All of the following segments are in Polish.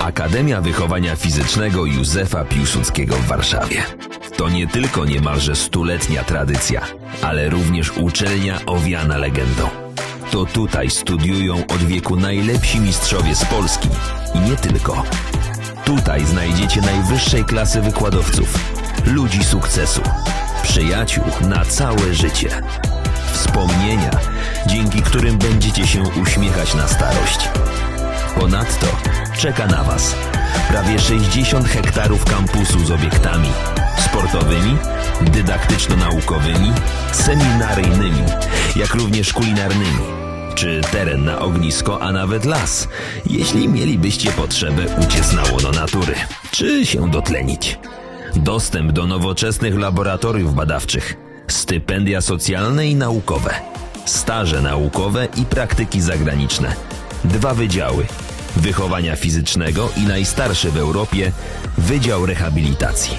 Akademia Wychowania Fizycznego Józefa Piłsudskiego w Warszawie. To nie tylko niemalże stuletnia tradycja, ale również uczelnia owiana legendą. To tutaj studiują od wieku najlepsi mistrzowie z Polski i nie tylko. Tutaj znajdziecie najwyższej klasy wykładowców, ludzi sukcesu, przyjaciół na całe życie. Wspomnienia, dzięki którym będziecie się uśmiechać na starość. Ponadto czeka na Was prawie 60 hektarów kampusu z obiektami sportowymi, dydaktyczno-naukowymi, seminaryjnymi, jak również kulinarnymi. Czy teren na ognisko, a nawet las, jeśli mielibyście potrzebę uciec na łono natury, czy się dotlenić. Dostęp do nowoczesnych laboratoriów badawczych, stypendia socjalne i naukowe, staże naukowe i praktyki zagraniczne. Dwa wydziały: wychowania fizycznego i najstarszy w Europie Wydział Rehabilitacji.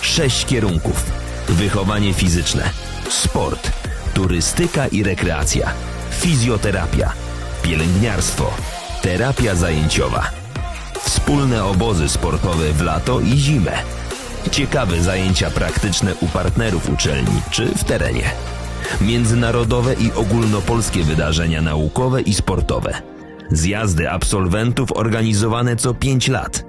Sześć kierunków: wychowanie fizyczne, sport, turystyka i rekreacja, fizjoterapia, pielęgniarstwo, terapia zajęciowa. Wspólne obozy sportowe w lato i zimę. Ciekawe zajęcia praktyczne u partnerów uczelni czy w terenie. Międzynarodowe i ogólnopolskie wydarzenia naukowe i sportowe. Zjazdy absolwentów organizowane co 5 lat.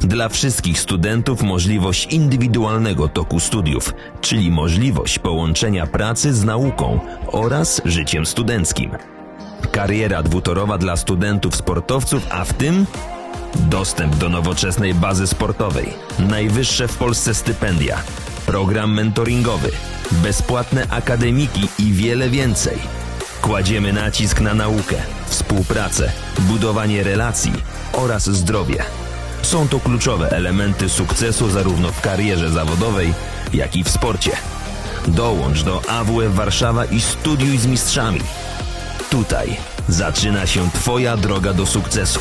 Dla wszystkich studentów możliwość indywidualnego toku studiów, czyli możliwość połączenia pracy z nauką oraz życiem studenckim. Kariera dwutorowa dla studentów sportowców, a w tym Dostęp do nowoczesnej bazy sportowej, najwyższe w Polsce stypendia, program mentoringowy, bezpłatne akademiki i wiele więcej. Kładziemy nacisk na naukę, współpracę, budowanie relacji oraz zdrowie. Są to kluczowe elementy sukcesu zarówno w karierze zawodowej, jak i w sporcie. Dołącz do AWF Warszawa i studiuj z mistrzami. Tutaj zaczyna się Twoja droga do sukcesu.